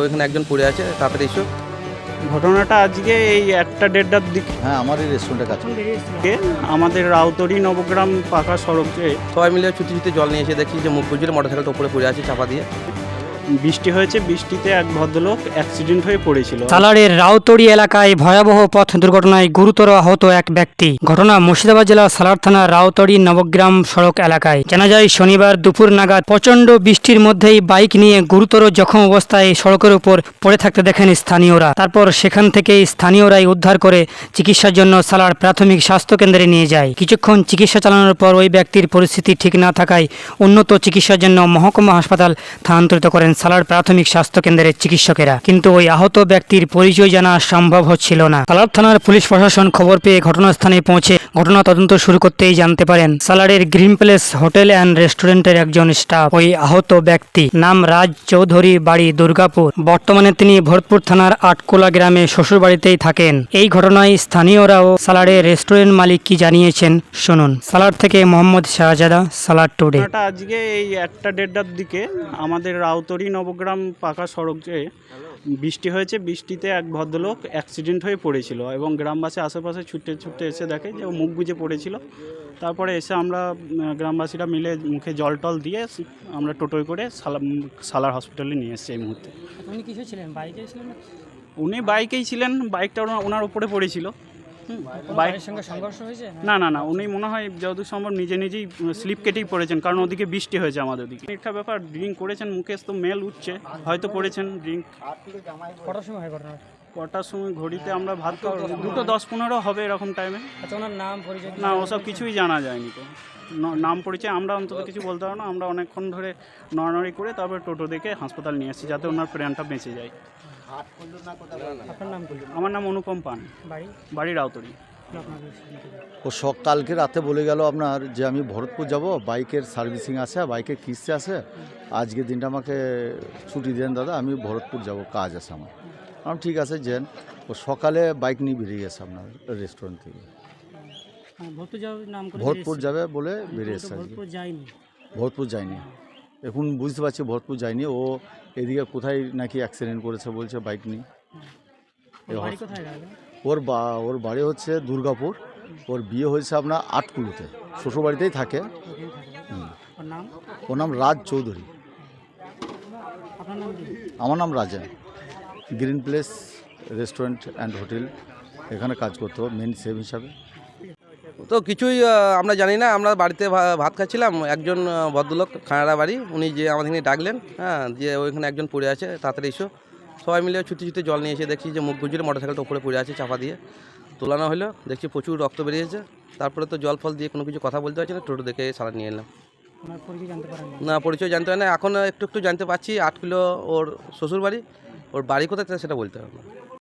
ওইখানে একজন পড়ে আছে তাড়াতাড়ি এসো। ঘটনাটা আজকে এই একটা দেড়টার দিকে। হ্যাঁ আমার এই রেস্টুরেন্টের কাছে। আমাদের রাউতরি নবগ্রাম পাকা সড়কে সবাই মিলে ছুটি ছুটি জল নিয়ে এসে দেখি যে মুখ বুঝলে মোটরসাইকেলটা উপরে পড়ে আছে চাপা দিয়ে। বৃষ্টি হয়েছে, বৃষ্টিতে এক ভদ্রলোক অ্যাক্সিডেন্ট হয়ে পড়েছিল। সালারের রাউতড়ি এলাকায় ভয়াবহ পথ দুর্ঘটনায় গুরুতর আহত এক ব্যক্তি। ঘটনা মুর্শিদাবাদ জেলার সালার থানার রাউতড়ি নবগ্রাম সড়ক এলাকায়। জানা যায়, শনিবার দুপুর নাগাদ প্রচণ্ড বৃষ্টির মধ্যেই বাইক নিয়ে গুরুতর জখম অবস্থায় সড়কের উপর পড়ে থাকতে দেখেন স্থানীয়রা। তারপর সেখান থেকে স্থানীয়রাই উদ্ধার করে চিকিৎসার জন্য সালার প্রাথমিক স্বাস্থ্য কেন্দ্রে নিয়ে যায়। কিছুক্ষণ চিকিৎসা চালানোর পর ওই ব্যক্তির পরিস্থিতি ঠিক না থাকায় উন্নত চিকিৎসার জন্য মহকুমা হাসপাতাল স্থানান্তরিত করেন সালার প্রাথমিক স্বাস্থ্য কেন্দ্রের চিকিৎসকেরা। কিন্তু ওই আহত ব্যক্তির পরিচয় জানা সম্ভব হচ্ছিল না। সালার থানার পুলিশ প্রশাসন খবর পেয়ে ঘটনাস্থানে পৌঁছে ঘটনা তদন্ত শুরু করতেই জানতে পারেন, সালারের গ্রিন প্যালেস হোটেল অ্যান্ড রেস্টুরেন্টের একজন স্টাফ। ওই আহত ব্যক্তি নাম রাজ চৌধুরী, বাড়ি দুর্গাপুর। বর্তমানে তিনি ভরতপুর থানার আটকোলা গ্রামে শ্বশুরবাড়িতেই থাকেন। এই ঘটনায় স্থানীয়রাও সালারের রেস্টুরেন্ট মালিক কি জানিয়েছেন শুনুন। সালার থেকে মোহাম্মদ শাহজাদা, সালার টুডে। আজকে এই একটা দেড়টার দিকে আমাদের রাউতরি নবগ্রাম পাকা সড়কে বৃষ্টি হয়েছে বৃষ্টিতে এক ভদ্রলোক অ্যাক্সিডেন্ট হয়ে পড়েছিল এবং গ্রামবাসী আশেপাশে ছুটতে ছুটতে এসে দেখে যে ও মুখ গুজে পড়েছিল। তারপরে এসে আমরা গ্রামবাসীরা মিলে মুখে জল টল দিয়ে আমরা টোটোয় করে সালা- সালার হসপিটালে নিয়ে এসেছি এই মুহূর্তে। উনি কিছু ছিলেন? বাইকে ছিলেন উনি বাইকেই ছিলেন বাইকটা ওনার- ওনার উপরে পড়েছিল। বাইক সঙ্গে সংঘর্ষ হয়েছে? না না না উনি মনে হয় যতদূর সম্ভব নিজে নিজেই স্লিপ কেটেই পড়েছেন কারণ ওদিকে বৃষ্টি হয়েছে আমাদের ওদিকে একটা ব্যাপার ড্রিঙ্ক করেছেন মুকেশ তো মেল উঠছে হয়তো করেছেন ড্রিঙ্ক। কটার সময় হয় ঘটনা? কটার সময় ঘড়িতে আমরা ভাত দুটো দশ পনেরো হবে এরকম টাইমে আচ্ছা ওনার নাম পরিচয় না ওসব কিছুই জানা যায়নি তো। নাম পরিচয় আমরা অন্তত কিছু বলতে পারব না আমরা অনেকক্ষণ ধরে নড়ানড়ি করে তারপরে টোটো দেখে হাসপাতাল নিয়ে এসেছি যাতে ওনার প্রাণটা বেঁচে যায়। আমার নাম অনুপম পান। বাড়ি? রাউতরি। ও সকালকে রাতে বলে গেল আপনার যে আমি ভরতপুর যাব বাইকের সার্ভিসিং আছে বাইকের কিস্তি আছে। আজকে দিনটা আমাকে ছুটি দেন দাদা আমি ভরতপুর যাব কাজ আছে আমার। আমি ঠিক আছে যেন ও সকালে বাইক নিয়ে বেরিয়ে গেছে আপনার রেস্টুরেন্ট থেকে। করে ভরতপুর যাবে বলে বেরিয়ে এসছে আজকে। ভরতপুর যায়নি ভরতপুর যায়নি এখন বুঝতে পারছি ভরতপুর যায়নি। ও এদিকে কোথায় নাকি অ্যাক্সিডেন্ট করেছে বলছে বাইক নিয়ে। ওর বা ওর বাড়ি হচ্ছে দুর্গাপুর। ওর বিয়ে হয়েছে আপনার আটকুলুতে। শ্বশুরবাড়িতেই থাকে। ওর নাম? রাজ চৌধুরী। আমার নাম Rajen. Green place restaurant and hotel. এখানে কাজ করতো মেন সেভ হিসাবে। তো কিছুই আমরা জানি না। আমরা বাড়িতে ভাত খাচ্ছিলাম। একজন ভদ্রলোক খানাড়া বাড়ি। উনি যে আমাদের ডাকলেন হ্যাঁ যে ওইখানে একজন পড়ে আছে তাড়াতাড়ি এসো। সবাই মিলে ছুটি ছুটি জল নিয়ে এসে দেখছি যে মুখ বুঝলে মোটরসাইকেলটা উপরে পড়ে আছে চাপা দিয়ে। তোলানো হলো দেখছি প্রচুর রক্ত বেরিয়েছে। তারপরে তো জল ফল দিয়ে কোনো কিছু কথা বলতে পারছি না টোটো দেখে সারা নিয়ে এলাম। না? পরিচয় জানতে হয় না। এখন একটু একটু জানতে পারছি আট কিলো ওর শ্বশুর বাড়ি ওর বাড়ি কোথায় সেটা বলতে হবে না।